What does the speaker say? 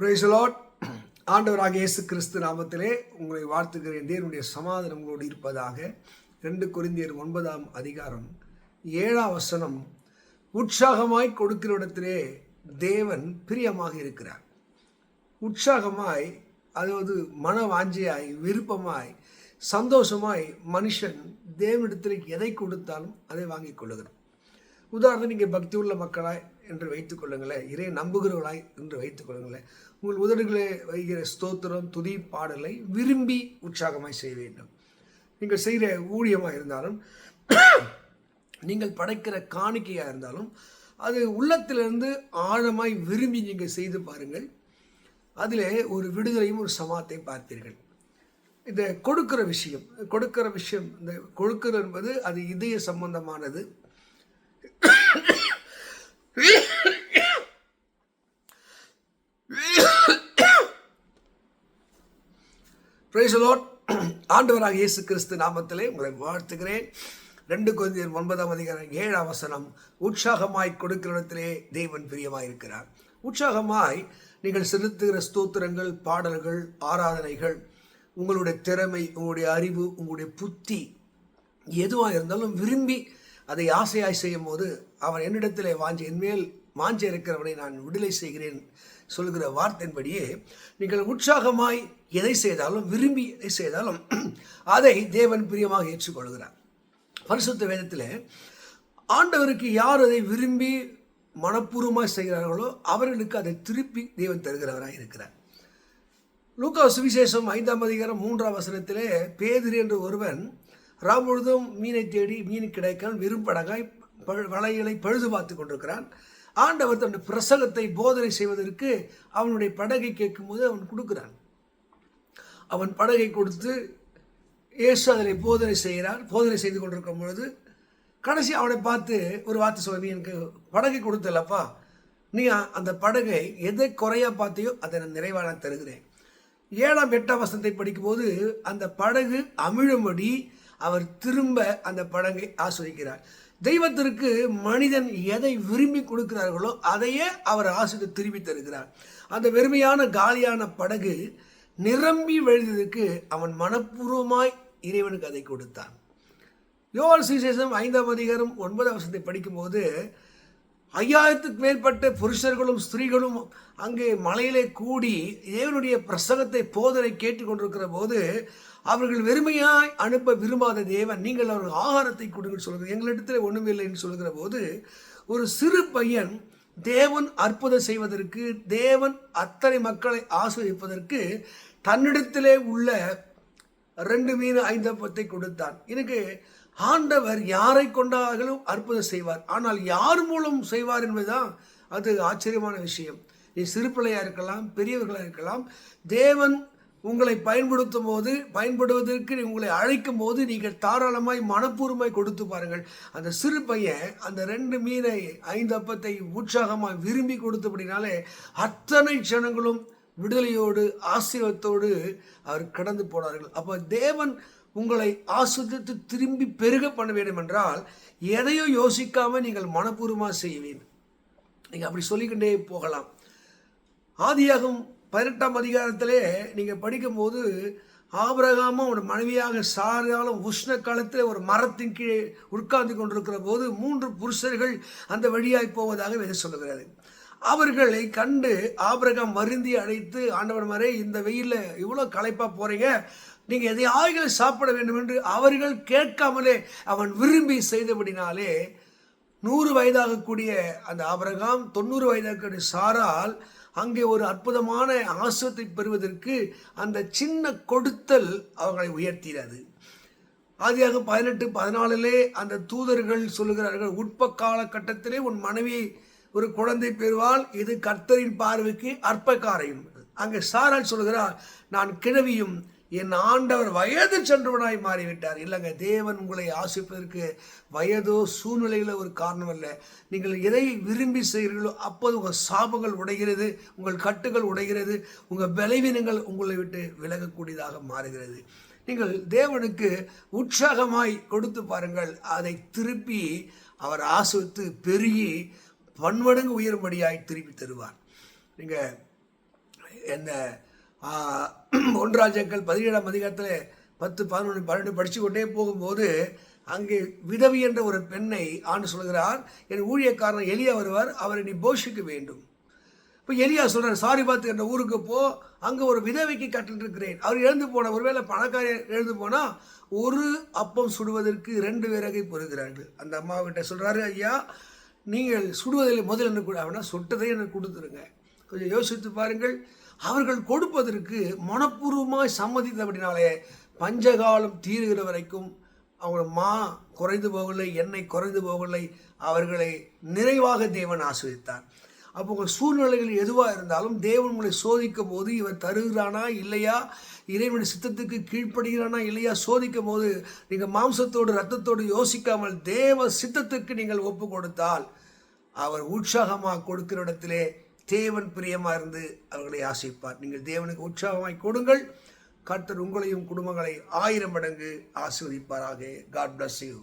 பிரைசலாட் ஆண்டவராக இயேசு கிறிஸ்து நாமத்திலே உங்களை வாழ்த்துகிறேன். தேவனுடைய சமாதானம் உங்களோடு இருப்பதாக. ரெண்டு குறிந்தியர் ஒன்பதாம் அதிகாரம் ஏழாம் வசனம். உற்சாகமாய் கொடுக்கிற இடத்திலே தேவன் பிரியமாக இருக்கிறார். உற்சாகமாய் அதாவது மன வாஞ்சியாய் விருப்பமாய் சந்தோஷமாய் மனுஷன் தேவனிடத்தில் எதை கொடுத்தாலும் அதை வாங்கிக் கொள்ளுகிறான். உதாரணம் நீங்கள் பக்தி உள்ள மக்களாய் என்று வைத்துக் கொள்ளுங்களேன். இறை நம்புகிறவர்களாய் என்று வைத்துக் கொள்ளுங்களேன். உங்கள் உதடுகளை வைக்கிற ஸ்தோத்திரம் துதி பாடலை விரும்பி உற்சாகமாய் செய்ய வேண்டும். நீங்கள் செய்கிற ஊழியமாக இருந்தாலும் நீங்கள் படைக்கிற காணிக்கையாக இருந்தாலும் அது உள்ளத்திலிருந்து ஆழமாய் விரும்பி நீங்கள் செய்து பாருங்கள். அதில் ஒரு விடுதலையும் ஒரு சமாத்தையும் பார்த்தீர்கள் இந்த கொடுக்கிற விஷயம் கொடுக்கிற விஷயம் இந்த கொடுக்கிற என்பது அது இதய சம்பந்தமானது. ஆண்டவராக இயேசு கிறிஸ்து நாமத்திலே உங்களை வாழ்த்துகிறேன். ரெண்டு கொஞ்சம் ஒன்பதாம் அதிகாரம் ஏழாம் வசனம். உற்சாகமாய் கொடுக்கிற இடத்திலே தேவன் பிரியமாய் இருக்கிறார் உற்சாகமாய் நீங்கள் செலுத்துகிற ஸ்தோத்திரங்கள் பாடல்கள் ஆராதனைகள் உங்களுடைய திறமை உங்களுடைய அறிவு உங்களுடைய புத்தி எதுவாக இருந்தாலும் விரும்பி அதை ஆசையாய் செய்யும் போது அவன் என்னிடத்திலே வாஞ்சி என்மேல் வாஞ்ச இருக்கிறவனை நான் விடுதலை செய்கிறேன் சொல்கிற வார்த்தையின்படியே நீங்கள் உற்சாகமாய் எதை செய்தாலும் விரும்பி எதை செய்தாலும் அதை தேவன் பிரியமாக ஏற்றுக்கொள்கிறார். பரிசுத்த வேதத்தில் ஆண்டவருக்கு யார் அதை விரும்பி மனப்பூர்வமாக செய்கிறார்களோ அவர்களுக்கு அதை திருப்பி தேவன் தருகிறவராக இருக்கிறார். லூக்கா சுவிசேஷம் ஐந்தாம் அதிகாரம் மூன்றாம் வசனத்திலே பேதிரி என்று ஒருவன் ராமுழுதும் மீனை தேடி மீன் கிடைக்காமல் விரும்படகாய் வலைகளை பழுது பார்த்து கொண்டிருக்கிறான். ஆண்டவர் தன்னுடைய பிரசங்கத்தை போதனை செய்வதற்கு அவனுடைய படகை கேட்கும்போது அவன் கொடுக்கிறான். அவன் படகை கொடுத்து இயேசு அதில் போதனை செய்கிறான் போதனை செய்து கொண்டிருக்கும் பொழுது கடைசி அவனை பார்த்து ஒரு வார்த்தை சொல்ல நீ எனக்கு படகை கொடுத்தலப்பா நீ அந்த படகை எதை குறையா பார்த்தியோ அதை நான் நிறைவாக நான் தருகிறேன். ஏழாம் எட்டாம் வசனத்தை படிக்கும்போது அந்த படகு அமிழும்படி அவர் திரும்ப அந்த படகை ஆஸ்வதிக்கிறார். தெய்வத்திற்கு மனிதன் எதை விரும்பி கொடுக்கிறார்களோ அதையே அவர் ஆசிரியர் திரும்பி தருகிறார். அந்த வெறுமையான காலியான படகு நிரம்பி வழிந்ததுக்கு அவன் மனப்பூர்வமாய் இறைவனுக்கு அதை கொடுத்தான். யோவான் சுவிசேஷம் ஐந்தாம் அதிகாரம் ஒன்பதாம் வருஷத்தை படிக்கும்போது ஐயாயிரத்துக்கு மேற்பட்ட புருஷர்களும் ஸ்திரீகளும் அங்கே மலையிலே கூடி தேவனுடைய பிரசங்கத்தை போதனை கேட்டுக்கொண்டிருக்கிற போது அவர்கள் வெறுமையாய் அனுப்ப விரும்பாத தேவன் நீங்கள் அவர்கள் ஆகாரத்தை கொடுங்கன்னு சொல்லுங்கள். எங்களிடத்தில் ஒன்றும் இல்லைன்னு சொல்லுகிற போது ஒரு சிறு பையன் தேவன் அற்புதம் செய்வதற்கு தேவன் அத்தனை மக்களை ஆஸ்வதிப்பதற்கு தன்னிடத்திலே உள்ள ரெண்டு மீன் ஐந்தப்பத்தை கொடுத்தான். எனக்கு ஆண்டவர் யாரை கொண்டார்களும் அற்புதம் செய்வார். ஆனால் யார் மூலம் செய்வார் என்பதுதான் அது ஆச்சரியமான விஷயம். நீ சிறு இருக்கலாம் பெரியவர்களாக இருக்கலாம் தேவன் உங்களை பயன்படுத்தும் போது பயன்படுவதற்கு உங்களை அழைக்கும் போது நீங்கள் தாராளமாய் மனப்பூர்வமாய் கொடுத்து பாருங்கள். அந்த சிறு பையன் அந்த ரெண்டு மீனை ஐந்து அப்பத்தை உற்சாகமாக விரும்பி கொடுத்தபடினாலே அத்தனை ஜனங்களும் விடுதலையோடு ஆசீர்வத்தோடு அவர் கடந்து போனார்கள். அப்போ தேவன் உங்களை ஆஸ்வதித்து திரும்பி பெருக பண்ண வேண்டும் என்றால் எதையும் யோசிக்காம நீங்கள் மனப்பூர்வமாக செய்ய வேண்டும் நீங்கள் அப்படி சொல்லிக்கிட்டே போகலாம். ஆதியாகும் பதினெட்டாம் அதிகாரத்திலே நீங்கள் படிக்கும்போது ஆபிரகாமும் அவன் மனைவியாக சாராலும் உஷ்ண காலத்தில் ஒரு மரத்தின் கீழே உட்கார்ந்து கொண்டிருக்கிற போது மூன்று புருஷர்கள் அந்த வழியாய் போவதாக வேறு சொல்லுகிறது. அவர்களை கண்டு ஆபிரகம் வருந்தி அழைத்து ஆண்டவர் மாதிரி இந்த வெயிலில் இவ்வளோ களைப்பாக போகிறீங்க நீங்கள் எதையாவது சாப்பிட வேண்டும் என்று அவர்கள் கேட்காமலே அவன் விரும்பி செய்தபடினாலே நூறு வயதாகக்கூடிய அந்த ஆபிரகாம் தொண்ணூறு வயதாகக்கூடிய சாரால் அங்கே ஒரு அற்புதமான ஆசிரத்தை பெறுவதற்கு அந்த சின்ன கொடுத்தல் அவர்களை உயர்த்தினது ஆதியாக பதினெட்டு பதினாலிலே அந்த தூதர்கள் சொல்லுகிறார்கள் உட்ப காலகட்டத்திலே உன் மனைவி ஒரு குழந்தை பெறுவாள் இது கர்த்தரின் பார்வைக்கு அற்ப காரியம் அங்கே சாரால் சொல்கிறார் நான் கிழவியும் என் ஆண்டவர் வயது சென்றவனாய் மாறிவிட்டார். இல்லைங்க தேவன் உங்களை ஆசிப்பதற்கு வயதோ சூழ்நிலைகளோ ஒரு காரணம் அல்ல. நீங்கள் எதை விரும்பி செய்கிறீர்களோ அப்போது உங்கள் சாபங்கள் உடைகிறது உங்கள் கட்டுகள் உடைகிறது உங்கள் பலவீனங்கள் உங்களை விட்டு விலகக்கூடியதாக மாறுகிறது. நீங்கள் தேவனுக்கு உற்சாகமாய் கொடுத்து பாருங்கள் அதை திருப்பி அவர் ஆசித்து பெருகி பன்மடங்கு உயரும்படியாய் திருப்பி தருவார். நீங்கள் என்ன ஆ, பதினேழாம் அதிகாரத்தில் பத்து பதினொன்று பன்னெண்டு படித்து கொண்டே போகும்போது அங்கே விதவி என்ற ஒரு பெண்ணை ஆண்டு சொல்கிறார். என் ஊழியக்காரன் எலியா வருவார் அவரை நீ போஷிக்க வேண்டும். இப்போ எலியா சொல்கிறார் சாரி பார்த்து என்ற ஊருக்கு போ. அங்கே ஒரு விதவைக்கு கட்டிருக்கிறேன் அவர் எழுந்து போன ஒருவேளை பணக்காரர் எழுந்து போனால் ஒரு அப்பம் சுடுவதற்கு ரெண்டு விறகை பொறுக்கிறார்கள். அந்த அம்மாவிட்ட சொல்கிறாரு ஐயா நீங்கள் சுடுவதில் முதல் என்ன கூட அவனா சுட்டதை எனக்கு கொடுத்துருங்க. கொஞ்சம் யோசித்து பாருங்கள். அவர்கள் கொடுப்பதற்கு மனப்பூர்வமாய் சம்மதித்தபடினாலே பஞ்சகாலம் தீருகிற வரைக்கும் அவங்க மா குறைந்து போகவில்லை எண்ணெய் குறைந்து போகவில்லை அவர்களை நிறைவாக தேவன் ஆசிரித்தார் அப்போ உங்கள் சூழ்நிலைகள் எதுவாக இருந்தாலும் தேவன் உங்களை சோதிக்கும் போது இவர் தருகிறானா இல்லையா? இறைவனுடைய சித்தத்துக்கு கீழ்ப்படுகிறானா இல்லையா? சோதிக்கும் போது நீங்கள் மாம்சத்தோடு ரத்தத்தோடு யோசிக்காமல் தேவ சித்தத்துக்கு நீங்கள் ஒப்பு கொடுத்தால் அவர் உற்சாகமாக கொடுக்கிற இடத்திலே தேவன் பிரியமாக இருந்து அவர்களை ஆசைப்பார். நீங்கள் தேவனுக்கு உற்சாகமாய் கொடுங்கள். கர்த்தர் உங்களையும் குடும்பங்களை ஆயிரம் மடங்கு ஆசீர்வதிப்பாராக. God bless you